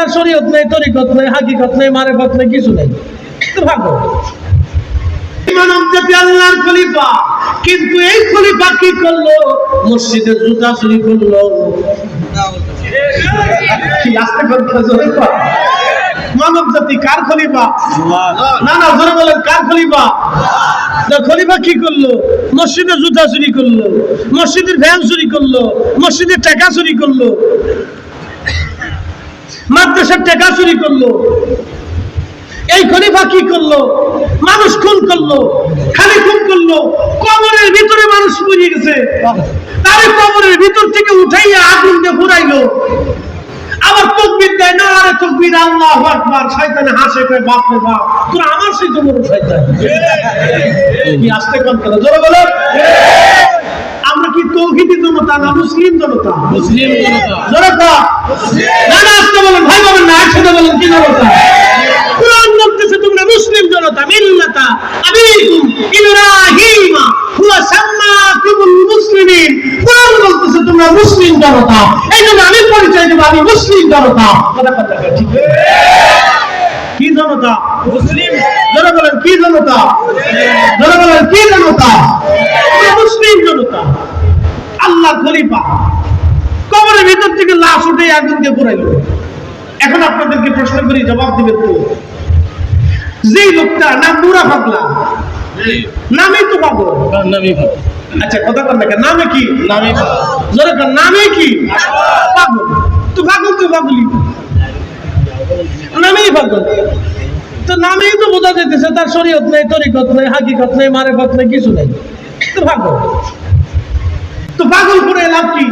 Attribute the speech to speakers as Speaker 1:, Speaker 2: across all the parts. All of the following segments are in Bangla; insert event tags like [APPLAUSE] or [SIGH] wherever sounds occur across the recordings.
Speaker 1: তার শরীয়ত নেই, তরিকত নেই, হাকিকত নেই মারেফত নেই, কিছু নেই। ভাগো খলিফা কি করল? মসজিদে খলিফা? কি করল? মসজিদে জুতা চুরি করল, মসজিদের ভ্যান চুরি করল মসজিদের টাকা চুরি করল। মাদ্রাসার টাকা চুরি করল। এই খলিফা কি করল? মানুষ খুন করল খালি খুন করল। কবরের ভিতরে মানুষ মরে গেছে। তারে কবরের ভিতর থেকে উঠাইয়া আগুন দিয়ে ঘুরাইলো আবার তকবির দেয় না আরে তকবির আল্লাহ আকবার। শয়তানে হাসে কয় বাপ রে বাপ তোরা আমার সেই তো বড় শয়তান। [LAUGHS] কি আসতে কম কেন জোরে বলো আমরা কি তৌহিদি জনতা না মুসলিম জনতা? মুসলিম জনতা। জনতা? না না আসতে বলেন ভাই বলেন না একসাথে বলেন কি জনতা? কোরআন বলতেছে তোমরা মুসলিম জনতা মিল্লাতা আবিকুম ইব্রাহিম হুয়া সাম্মাকুমুল মুসলিমিন। কোরআন বলতেছে তোমরা মুসলিম জনতা এই জন্য আমি পরিচয় দেব আমি মুসলিম জনতা। কথা কথা ঠিক কি জনতা? মুসলিম। যারা বলেন কি জনতা? যারা বলেন কি জনতা? মুসলিম জনতা। আল্লাহ খলিফা। কবরের ভিতর থেকে লাশ উঠে আগুন দিয়ে পুরাইল এখন আপনাদেরকে প্রশ্ন করি জবাব দিবেন তো যে লোকটা নাম মুরা পাগলা নামে তো পাগল। আচ্ছা কথা কর না নামে কি? নামে জোরে কর, নামে কি? পাগল। তো পাগল তো পাগলি নামেই পাগল। তো নামেই তো বোঝা যাইতেছে তার শরীয়ত নেই তরিকত নেই হাকিকত নেই মারেফত নেই কিছু নেই। তো পাগল। তো পাগল করে লাভ কি?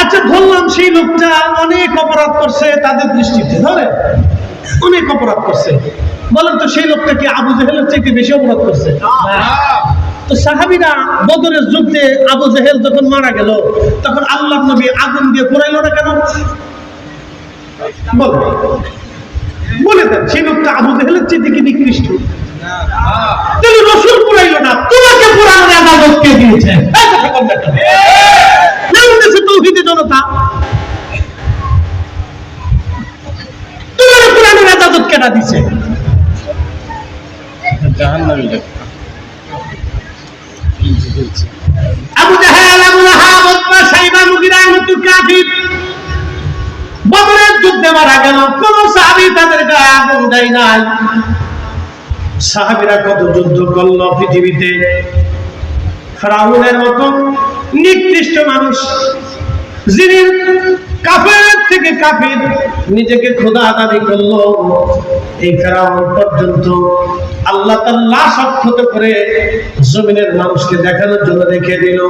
Speaker 1: আচ্ছা ধরলাম সেই লোকটা অনেক অপরাধ করছে তাদের দৃষ্টিতে ধরে? অনেক অপরাধ করছে। বলেন তো সেই লোকটা কি আবু জেহেলের চাইতে বেশি অপরাধ করছে? তো সাহাবিরা বদরের যুদ্ধে আবু জেহেল যখন মারা গেল তখন আল্লাহ নবী আগুন দিয়ে পুরাইল না কেন? বল। বলে দেন সেই লোকটা আবু জেহেলের চাইতে কি নিকৃষ্ট? তুমি রসুল পুরাইল না তোমাকে পুরানোর আদালত কে দিয়েছে। তৌহিদি জনতা। তোমার পুরানোর আদালত কেনা দিছে আবু জাহেল আবু লাহাব উতবা সাইবা মুগিরা মুতুল কাফির। বদরের যুদ্ধে মারা গেল কোন সাহাবী তাদের গায়ে আগুন দেয় নাই। সাহাবীরা কত যুদ্ধ করল পৃথিবীতে? ফেরাউনের মতো নিকৃষ্ট মানুষ, যিনি কাফের থেকে কাফির নিজেকে খোদা দাবি করল। এই ফেরাউন পর্যন্ত আল্লাহ তার লাশ অক্ষত করে জমিনের মানুষকে দেখানোর জন্য রেখে দিল।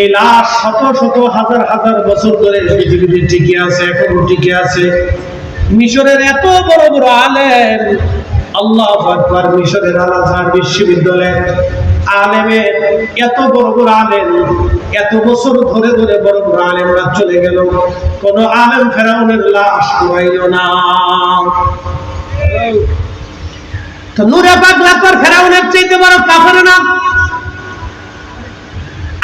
Speaker 1: এই লাশ শত শত হাজার হাজার বছর ধরে পৃথিবীতে টিকে আছে, এখনও টিকে আছে। মিশরের এত বড় বড় আলেম আল্লাহ আকবার মিশরের আল আজহার বিশ্ববিদ্যালয়ের আলেমের এত বড় বড় আলেম, এত বছর ধরে ধরে বড় বড় আলেমরা চলে গেল। কোন আলেম ফেরাউনের লাশ কুড়াইল না। তো নূরে পাগলা পর ফেরাউনের চাইতে বড় কাফের না।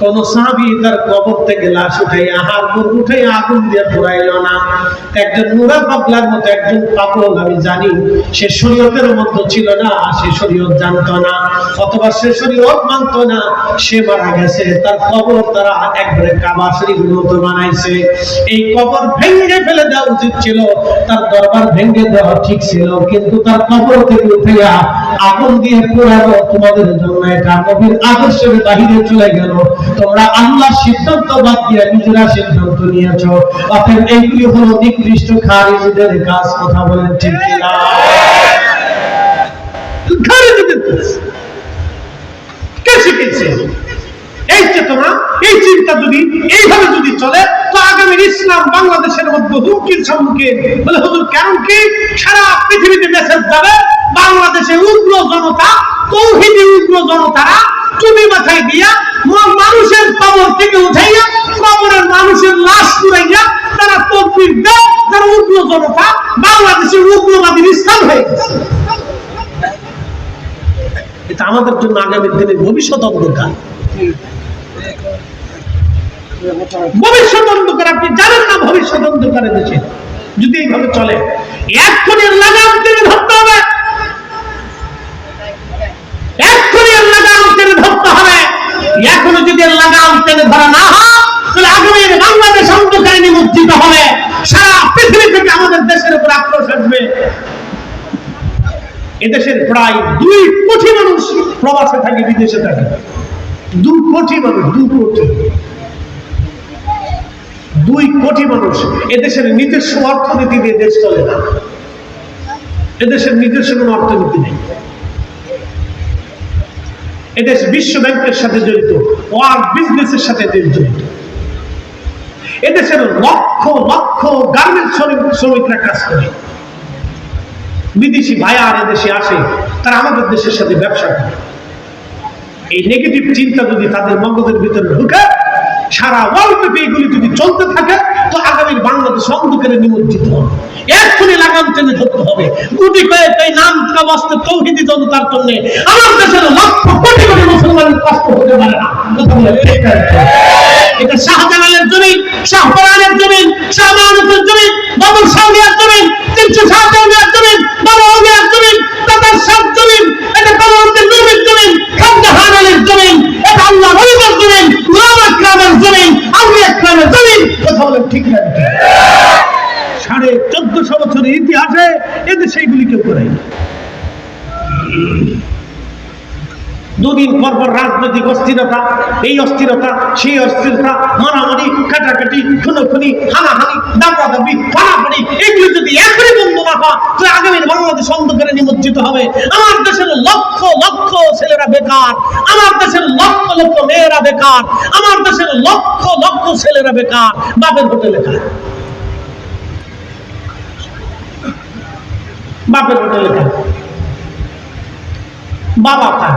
Speaker 1: কোন সাহাবী তার কবর থেকে লাশ উঠাইয়া হাড় মুড় উঠাইয়া আগুন দিয়ে পুরাইল না। একজন নুরা পাগলার মতো একজন পাগল, আমি জানি সে শরীয়তের ছিল না, সে শরীয়ত জানতো না, অথবা সে শরীয়ত মানতো না, সে মারা গেছে। তার কবর তারা একবারে কাবা মতো বানাইছে। এই কবর ভেঙে ফেলে দেওয়া উচিত ছিল, তার দরবার ভেঙে দেওয়া ঠিক ছিল, কিন্তু তার কবর থেকে উঠিয়া আগুন দিয়ে তোমাদের জন্য এটা নবীর আদর্শের বাহিরে চলে গেল। তোমরা আল্লাহ সিদ্ধান্ত বাদ দিয়ে নিজেরা সিদ্ধান্ত নিয়েছ। অতএব এইগুলি হলো নিকৃষ্ট খারিজদের কাজ, কথা বলেন ঠিক কিনা? কে শিখেছে এই চেতনা এই চিন্তা যদি এইভাবে যদি চলে, তো আগামীর ইসলাম বাংলাদেশের মধ্যে হুমকির সম্মুখীন। বলে হুজুর কারণ কি? সারা পৃথিবীতে মেসেজ যাবে, বাংলাদেশ জনতা, তৌহিদি উগ্র জনতারা চুমি মাথায় দিয়া মানুষের কবর থেকে উঠাইয়া, কবরের মানুষের লাশ পুরাইয়া তারা তকবির দেয়, তারা উগ্র জনতা বাংলাদেশের উগ্রবাদী ইসলাম হয়ে গেছে। এটা আমাদের জন্য আগামী দিনে ভবিষ্যৎ অন্ধকার। ভবিষ্যৎ অন্ধকার, আপনি জানেন না ভবিষ্যৎ অন্ধকারে দেশে। যদি এইভাবে চলে, এক্ষুনি লাগাম টেনে ধরতে হবে। এক্ষুনি লাগাম টেনে ধরতে হবে। এখনও যদি লাগাম টেনে ধরা না হয়, তাহলে আগামী বাংলাদেশ অন্ধকারে নিমজ্জিত হবে। সারা পৃথিবী থেকে আমাদের দেশের উপর আক্রোশ আসবে। এদেশের প্রায় দুই কোটি মানুষ প্রবাসে থাকে, বিদেশে থাকে। দু কোটি মানুষ দু কোটি। দুই কোটি মানুষ এদেশের নিজস্ব অর্থনীতি দিয়ে দেশ চলে না। এদেশের নিজস্ব কোনো অর্থনীতি নেই। এদেশ বিশ্ব ব্যাংকের সাথে জড়িত, ওয়ার্ল্ড বিজনেসের সাথে জড়িত। এদেশের লক্ষ লক্ষ গার্মেন্ট শ্রমিক, শ্রমিকরা কাজ করে। বিদেশি ভাইয়া আর এদেশে আসে, তারা আমাদের দেশের সাথে ব্যবসা করে। এই নেগেটিভ চিন্তা যদি তাদের মগজের ভিতরে ঢুকে সারা ওয়ার্ল্ড এগুলি যদি চলতে থাকে, তো আগামীর বাংলাদেশ অন্ধকারে নিমজ্জিত হবে। এক্ষুনি লাগাম টেনে ধরতে হবে। গুটি কয়েক নাম তৌহিদি জনতার জন্য আমার দেশের লক্ষ কোটি কোটি কষ্ট হতে পারে না। এটা শাহজালালের জমি জমি জমি বাবুল শাহরিয়ার জমি তিনশো শাহজাহানের জমি বাবা আউলিয়ার জমি তাতার শাহ জমি এটা কমলদের নবীর জমি খানজাহান আলীর জমি এটা আল্লাহ রবিবার জমি গোলাম আকরামের জমি কথা বলেন ঠিক সাড়ে চোদ্দশো বছরের ইতিহাসে এদেশে এইগুলি কেউ করেনি দুদিন পর পর রাজনৈতিক অস্থিরতা, এই অস্থিরতা, সেই অস্থিরতা, মারামারি, কাটাকাটি, খুনোখুনি, হানাহানি দাপাদাপি ফাড়াফাড়ি এগুলো যদি এখনই বন্ধ না হয় তাহলে আগামী বাংলাদেশ অন্ধকারে নিমজ্জিত হবে। আমার দেশের লক্ষ লক্ষ ছেলেরা বেকার, আমার দেশের লক্ষ লক্ষ মেয়েরা বেকার, আমার দেশের লক্ষ লক্ষ ছেলেরা বেকার। বাপের হোটেলে খায়। বাপের হোটেলে খায়। বাবা খায়।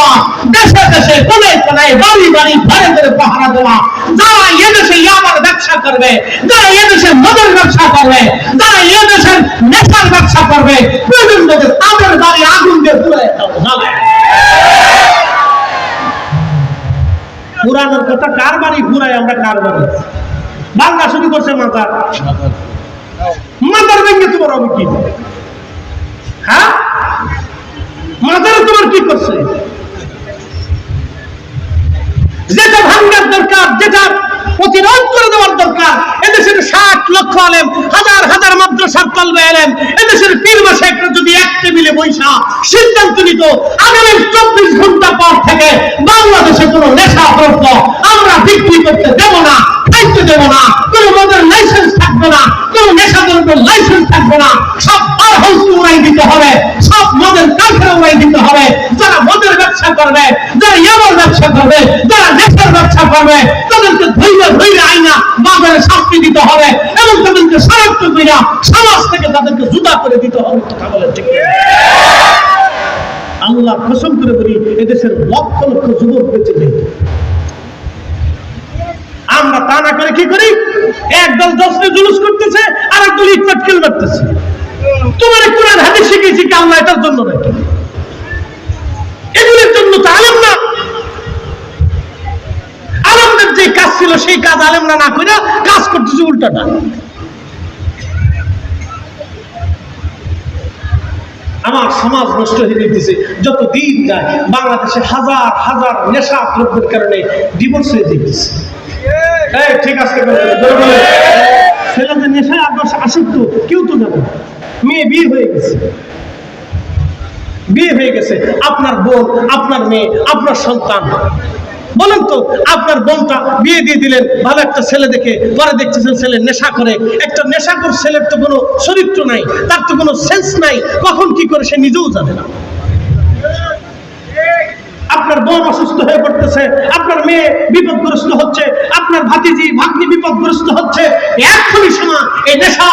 Speaker 1: দেওয়া, দেশে দেশে কোনে কোনায় বাড়ি বাড়ি, ঘরে ঘরে পাহারা দেওয়া। যারা এদেশে ইয়াবার ব্যবসা করবে, যারা এদেশে মদের ব্যবসা করবে, যারা এদেশের নেশার ব্যবসা করবে, প্রয়োজন বোধে তাদের বাড়ি আগুন দিয়ে জ্বালায় পুরানোর কথা, কার বাড়ি ঘুরাই আমরা কার বাড়ি? বাংলা শুরু করছে মাতার মাতার ভেঙে তোমার আমি কি? হ্যাঁ? মাতার তোমার কি করছে? যেটা ভাঙ্গার দরকার, যেটা প্রতিরোধ করে দেওয়ার দরকার, এদেশের ষাট লক্ষ আলেম, হাজার হাজার মাদ্রাসার তলবে আলেম, এদেশের পীর মাসাইকরা যদি এক টেবিলে বৈশা সিদ্ধান্ত নিত, আগামী চব্বিশ ঘণ্টা পর থেকে বাংলাদেশে কোনো নেশা দ্রব্য আমরা বিক্রি করতে দেব না, খাইতে দেব না, কোনো মদের লাইসেন্স থাকবে না, কোনো নেশা দ্রব্যের লাইসেন্স থাকবে না। সব বার হাউস উড়াই দিতে হবে, সব মদের কারখানা উড়াই দিতে হবে। যারা মদের ব্যবসা করবে, যারা ইয়াবার ব্যবসা করবে, যারা নেশার ব্যবসা করবে, তাদেরকে ধৈর্য ধৈর্য আইনা বাজারে শাস্তি দিতে হবে এবং তাদেরকে শনাক্ত কইরা সমাজ থেকে তাদেরকে জুতা করে দিতে হবে। কথা বলে ঠিক আল্লাহ কসম করে বলি, এদেশের লক্ষ লক্ষ যুবক বেঁচে যাই আমরা তা না করে কি করি? একদল দশটা জুলুস করতেছে আর একদল ইটপাট খেল মারতেছে। তোমার কোরআন হাদিস শিখেছি কি আল্লাহ এটার জন্য নাকি? এগুলোর জন্য তো আলেম না। আলেমদের যে কাজ ছিল, সেই কাজ আলেমরা না করে কাজ করতেছে উল্টাটা। আমার সমাজ নষ্ট হয়ে যেতেছে যত দিন যায়, বাংলাদেশে হাজার হাজার নেশা দ্রব্যের কারণে ডিভোর্স হয়ে যেতেছে আপনার বোন, আপনার মেয়ে, আপনার সন্তান। বলেন তো, আপনার বোনটা বিয়ে দিয়ে দিলেন, ভালো একটা ছেলে দেখে, পরে দেখতেছেন ছেলে নেশা করে। একটা নেশাকর ছেলের তো কোনো চরিত্র নাই, তার তো কোনো সেন্স নাই। কখন কি করে সে নিজেও জানে না। আপনার বোন অসুস্থ হয়ে পড়তেছে, আপনার মেয়ে বিপদগ্রস্ত হচ্ছে, আপনার ভাতিজি, ভাগ্নি বিপদগ্রস্ত হচ্ছে এক্ষুনি সময় এই নেশা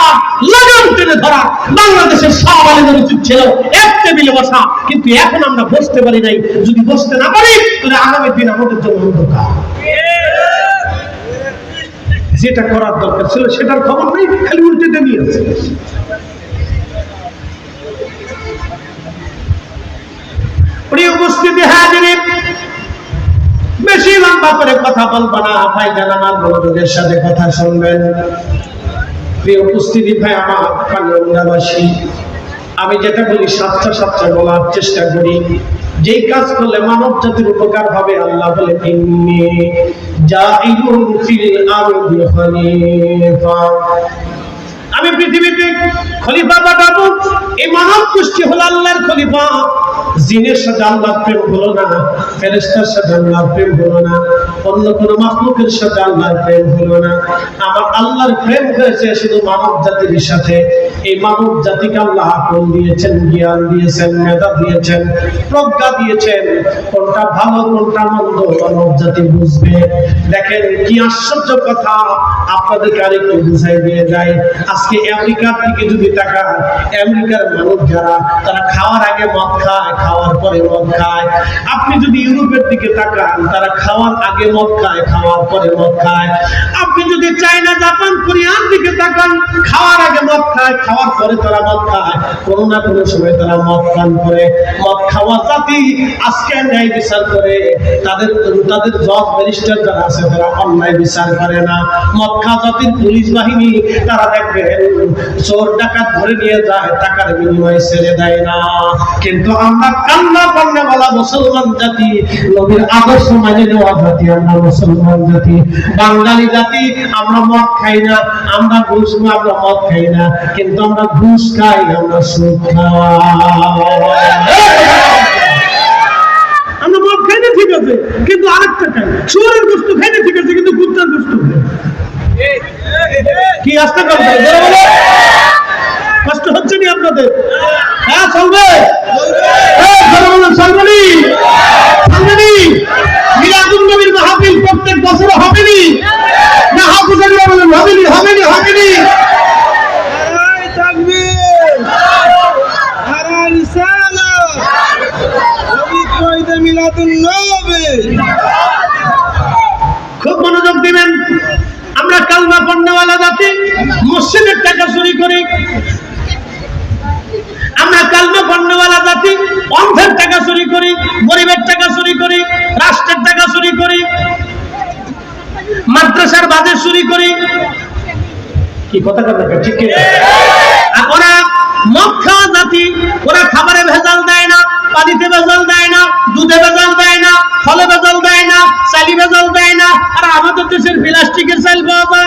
Speaker 1: লাগাম টেনে ধরা, বাংলাদেশের সব আলেমের উচিত ছিল এক টেবিলে বসা, কিন্তু এখন আমরা বসতে পারি নাই। যদি বসতে না পারি, তাহলে আগামী দিন আমাদের জন্য অন্ধকার। যেটা করার দরকার ছিল, সেটার খবর নেই, খালি উল্টে নিয়ে আছে। প্রিয় উপস্থিতি হাজিরে। বেশি লম্বা করে কথা বলব না, ভাই জান আমার বন্ধুদের সাথে কথা শুনবেন। প্রিয় উপস্থিতি ভাই, আমার আমি যেটা বলি সাতটা সাতটা বলার চেষ্টা করি। যেই কাজ করলে মানব জাতির উপকার হবে, আল্লাহ বলে আমি পৃথিবীতে খলিফা পাঠাবো এই মানব গোষ্ঠী হলো আল্লাহর খলিফা। জিনের সাথে আল্লাহর প্রেম হলো না ফেরেস্তার সাথে আল্লাহর প্রেম হলো না, অন্য কোনো মাখলুকের সাথে আল্লাহর প্রেম হলো না। আমার আল্লাহর প্রেম হয়েছে শুধু মানব জাতির সাথে। এই মানব জাতিকে আল্লাহ আকল দিয়েছেন, জ্ঞান দিয়েছেন, মেধা দিয়েছেন, প্রজ্ঞা দিয়েছেন। কোনটা ভালো, কোনটা মন্দ, মানব জাতি বুঝবে। দেখেন কি আশ্চর্য কথা, আপনাদেরকে আরেকটু বুঝাই দিয়ে যায় আজকে আমেরিকার দিকে যদি তাকান, আমেরিকার মানুষ যারা, তারা খাওয়ার আগে মদ খায় খাওয়ার পরে মদ খায়। আপনি যদি ইউরোপের দিকে তাকান, তারা খাওয়ার আগে মদ খায়, খাওয়ার পরে মদ খায়। আপনি যদি চায়না, জাপান, কোরিয়ার দিকে তাকান, খাওয়ার আগে মদ খায়, খাওয়ার পরে তারা মদ খায়। কোনো না কোনো সময় তারা মদ পান করে। মদ খাওয়ার জাতি আজকে ন্যায় বিচার করে। তাদের তাদের জজ ব্যারিস্টার যারা আছে, তারা অন্যায় বিচার করে না। মদ খাওয়া জাতির পুলিশ বাহিনী, তারা দেখবেন চোর ডাকাত ধরে নিয়ে যায়, টাকার বিনিময়ে ছেড়ে দেয় না। কিন্তু আমরা কান্না পান্না বলা মুসলমান জাতি, নবীর আদর্শ মানে নেওয়া জাতি, আমরা মুসলমান জাতি। বাঙালি জাতি, আমরা মদ খাই না, আমরা ঘুষ না আমরা মদ খাই না, কিন্তু আমরা ঘুষ খাই, আমরা সুদ খাই। আমরা মদ খাই না, ঠিক আছে, কিন্তু আরেকটা খাই। শুয়ারের গোস্ত খাই না, ঠিক আছে, কিন্তু কুত্তার গোস্ত কি আসতে বলো। কষ্ট হচ্ছে নি আপনাদের হ্যাঁ চলবে হ্যাঁ, জোরে বলুন, চলবে নি? চলবে নি? মিলাদুন নবীর মাহফিল প্রত্যেক বছর হবে নি না হাফিজারিয়া বলেন হবে নি হবে নি হবে নি
Speaker 2: নারায় তাকবীর! নারায় রিসালাত! পবিত্র ঈদে মিলাদুন্নবী!
Speaker 1: খুব মনোযোগ দিবেন আমরা কালমা পণ্যওয়ালা জাতি মসজিদের টাকা চুরি করি আমরা কালমা পণ্যওয়ালা জাতি, অন্ধের টাকা চুরি করি, গরিবের টাকা চুরি করি, রাষ্ট্রের টাকা চুরি করি, মাদ্রাসার বাজেট চুরি করি। কি কথা কথা ঠিক? ওরা খাওয়া জাতি, ওরা খাবারে ভেজাল দেয় না, পানিতে ভেজাল দেয় না, দুধে ভেজাল দেয় না, ফলে ভেজাল দেয় না, চালি ভেজাল দেয় না। আর আমাদের দেশের প্লাস্টিকের চাল পাওয়া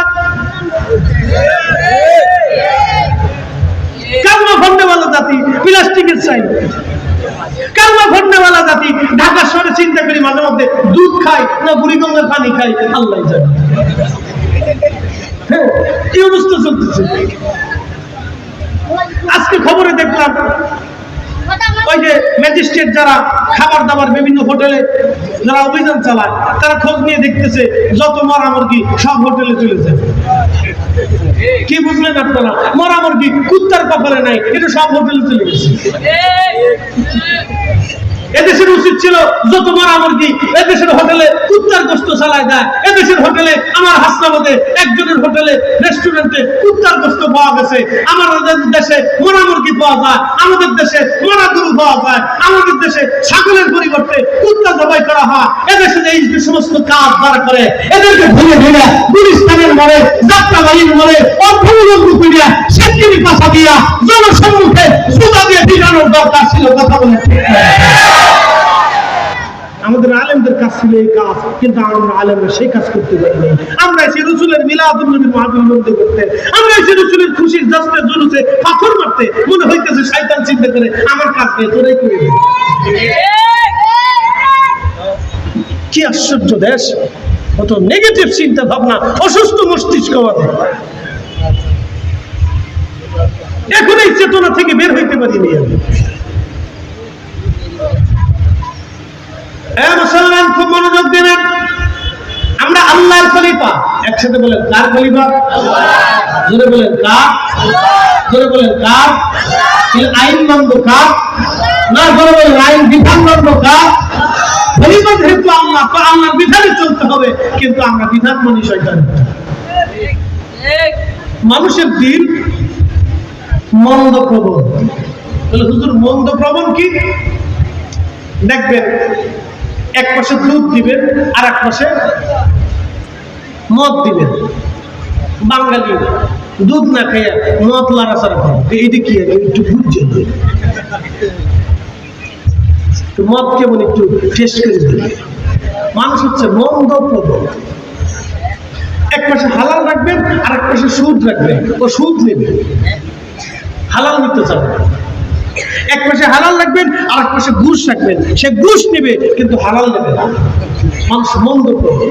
Speaker 1: কালমা ফন্ডেওয়ালা জাতি প্লাস্টিকের চাই কালমা ফন্ডেওয়ালা জাতি ঢাকা শহরে চিন্তা করি মাঝে মধ্যে দুধ খাই না বুড়িগঙ্গার পানি খাই আল্লাহ জানে। হ্যাঁ, কি অবস্থা চলতেছে। আজকে খবরে দেখলাম ওই যে ম্যাজিস্ট্রেট যারা খাবার দাবার বিভিন্ন হোটেলে যারা অভিযান চালায় তারা খোঁজ নিয়ে দেখতেছে যত মরা সব হোটেলে চলে যায় কি বুঝলেন আপনারা? মরা মুরগি, কুত্তার কপালে নাই, এটা সব হোটেলে চলে গেছে। এদেশের উচিত ছিল যত মরা মুরগি, এদেশের হোটেলে কুত্তার গোস্ত চালায় দেয়, এদেশের হোটেলে আমার হাসনাবাদে একজনের হোটেলে রেস্টুরেন্টে পাওয়া গেছে আমাদের দেশে মরা মুরগি পাওয়া যায়, আমাদের দেশে মরা গরু পাওয়া যায়, আমাদের দেশে ছাগলের পরিবর্তে কুত্তা জবাই করা হয় এদেশে এই সমস্ত কাজ যারা করে, এদেরকে ভেঙে ভেঙে গুলিস্তানের মরে, যাত্রাবাড়ির মরে, অর্থমূলক রূপিয়া সেটির পাশা দিয়া জনসম্মুখে সুতা দিয়ে ফিরানোর দরকার ছিল, কথা বলে? আমাদের আলেমদের কাজ ছিল এই কাজ, কিন্তু আমরা আলেমরা সেই কাজ করতে পারিনি। আমরা এসে রসুলের মিলাদুল নবীর মাহফিল বন্ধ করতে, আমরা এসে রসুলের খুশির দশটা জুলুসে পাথর মারতে, মনে হইতেছে শয়তান চিন্তা করে আমার কাজ নিয়ে তোরাই করে। কি আশ্চর্য দেশ, কত নেগেটিভ চিন্তা ভাবনা অসুস্থ মস্তিষ্ক আমাদের। এখন এই চেতনা থেকে বের হইতে পারিনি আমি। মুসলমান, খুব মনোযোগ আমরা আল্লাহর খলিফা। একসাথে বলেন, কার খলিফা? জোরে বলেন, কার? জোরে বলেন, কার? আইন মানব কার? না, জোরে বলেন, আইন বিধান কার? খলিফা যেহেতু আল্লাহ, তো বিধানে চলতে হবে, কিন্তু আমরা বিধান মানি শয়তান। মানুষের দিন মন্দ প্রবণ হুজুর, মন্দ প্রবণ কি? দেখবেন এক পাশে দুধ দিবেন আর এক পাশে মদ দিবেন। বাঙালি দুধ না খাইয়া মদ লাড়াচাড়া করে এইটা কি একটু বুঝছে মদ কেমন একটু টেস্ট করে দিবে মানুষ হচ্ছে মন্দ প্রবণ এক পাশে হালাল রাখবেন আর এক পাশে সুদ রাখবেন। ও সুদ নেবে। হালাল নিতে চাবে। এক পাশে হালাল রাখবেন আর এক পাশে ঘুষ রাখবেন। সে ঘুষ নেবে, কিন্তু হালাল নেবে না। মানুষ মন্দ করবে।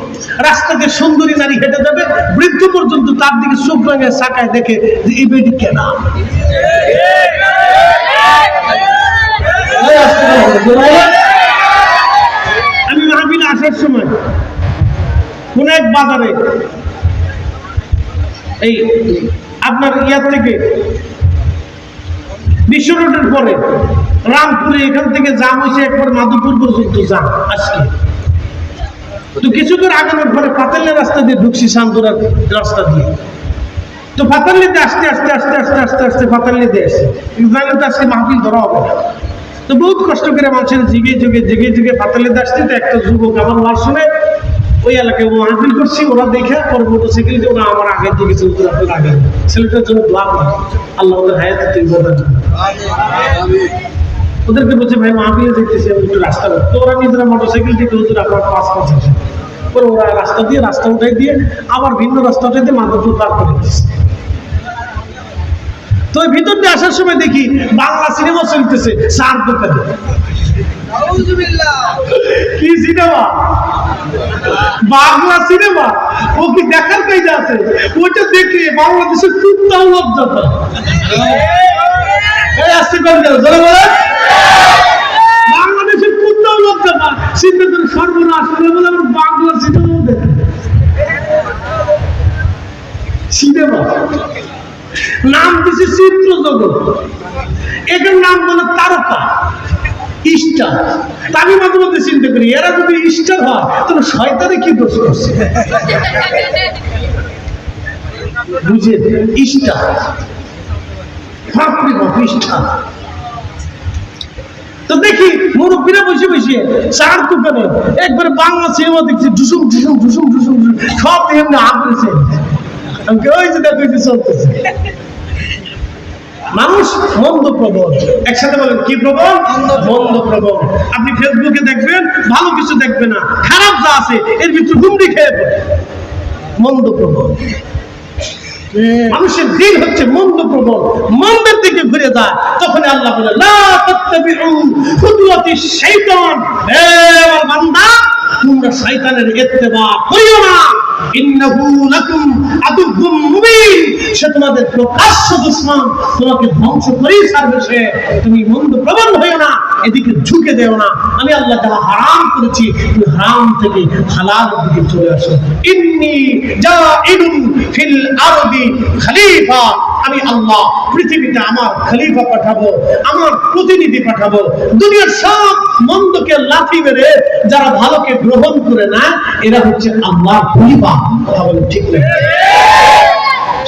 Speaker 1: রাস্তাতে সুন্দরী নারী হেঁটে যাবে, বৃদ্ধ পর্যন্ত তার দিকে চোখ রাঙে চাকায় দেখে যে এই বেটি কেনা। আমি মাহবিল আসার সময় কোন এক বাজারে এই আপনার ইয়ার থেকে বিশ্ব রোডের পরে রামপুরে এখান থেকে জাম হয়েছে একবার মাধুপুর পর্যন্ত জাম, আজকে। তো কিছু দূর আগানোর পরে পাতালের রাস্তা দিয়ে ঢুকছি শান্তরার রাস্তা দিয়ে। তো পাতাল্লিতে আস্তে আস্তে আস্তে আস্তে আস্তে আস্তে পাতাল্লিতে আসছে ইসরায়েলে তো আজকে মাহফিল ধরা হবে। তো বহুত কষ্ট করে মানুষের জিগে জিগে জিগে জিগে পাতাল্লিতে আসছে, তো একটা যুবক আমার মার শুনে ওই এলাকায় মাহফিল করছি, ওরা দেখে পরে মোটরসাইকেল দিয়ে ওরা আমার আগে দিকে চলতে আপনার আগে। ছেলেটার জন্য দোয়া করে। আল্লাহ ওদের হায়াত তুই ওদেরকে বলছে, ভাই মাহফিলে দেখতেছি, আমি একটু রাস্তা। তো ওরা নিজেরা মোটরসাইকেল থেকে হুজুর আপনার পাঁচ পাঁচ আছে পরে ওরা রাস্তা দিয়ে, রাস্তা উঠাই দিয়ে, আবার ভিন্ন রাস্তা উঠাই দিয়ে মাধবপুর পার করে দিচ্ছে তো ভিতর দিয়ে আসার সময় দেখি বাংলা সিনেমা চলতেছে, চার দোকানে। কি সিনেমা? বাংলা সিনেমা? ও কি দেখার কাজে আছে? ওটা দেখে বাংলাদেশের খুব বলেন। বাংলাদেশের কোথাও লজ্জা পায় চিন্তা করে বলে আমার বাংলা সিনেমা দেখে। সিনেমা। নাম দিছে চিত্র জগৎ এটার নাম বলে তারকা। স্টার তা আমি মাঝে মধ্যে চিন্তা করি, এরা যদি স্টার হয়, তাহলে শয়তানে কি দোষ করছে? বুঝে স্টার বাপরে বাপ স্টার তো দেখি, মুরব্বীরা বসে বসে চার দোকানে একবারে বাংলা সিনেমা দেখছি ঢুসুম ঢুসুম ঢুসুম ঢুসুম ঢুসুম সব এমনি আগ্রেছে ওই যে দেখো চলতেছে। মানুষ মন্দ প্রবণ একসাথে বলেন কি প্রবণ মন্দ প্রবণ আপনি ফেসবুকে দেখবেন ভালো কিছু দেখবে না। খারাপ যা আছে এর ভিতরে গুমড়ি খেয়ে পড়ে। মন্দ প্রবণ মানুষের দিন হচ্ছে মন্দ প্রবল। মন্দের দিকে ঘুরে যায়। তখন আল্লাহ বলে লা তাত্তাবিউ খুতুওয়াতি শাইতান। হে আমার বান্দা তোমরা শয়তানের ইত্তেবা করিও না। ইন্নাহু লাকুম আদুবুম মুবিন। সে তোমাদের প্রকাশ্য দুশমন তোমাকে ধ্বংস করেই ছাড়বে সে। তুমি মন্দ প্রবণ হইও না। এদিকে ঝুঁকে দেও না। আমি আল্লাহ যারা হারাম করেছি। তুমি হারাম থেকে হালাল দিকে চলে আসো। ইন্নি জাইলুন ফিল আরদি খলিফা। আমি আল্লাহ পৃথিবীতে আমার খলিফা পাঠাবো, আমার প্রতিনিধি পাঠাবো। দুনিয়ার সব মন্দকে লাথি মেরে যারা ভালোকে গ্রহণ করে না, এরা হচ্ছে আল্লাহর খলিফা। কথা বলে ঠিক না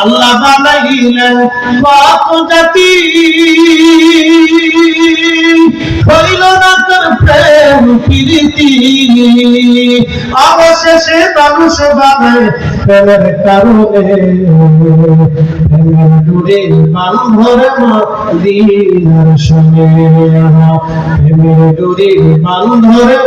Speaker 1: আল্লাহ বানাইলেন কত জাতি হইল না তোর প্রেম প্রীতি। অবশেষে মানুষ বানায় প্রেমের কারণে। দূরে বান্ধর দিনার শুনে প্রেমের দূরে বান্ধর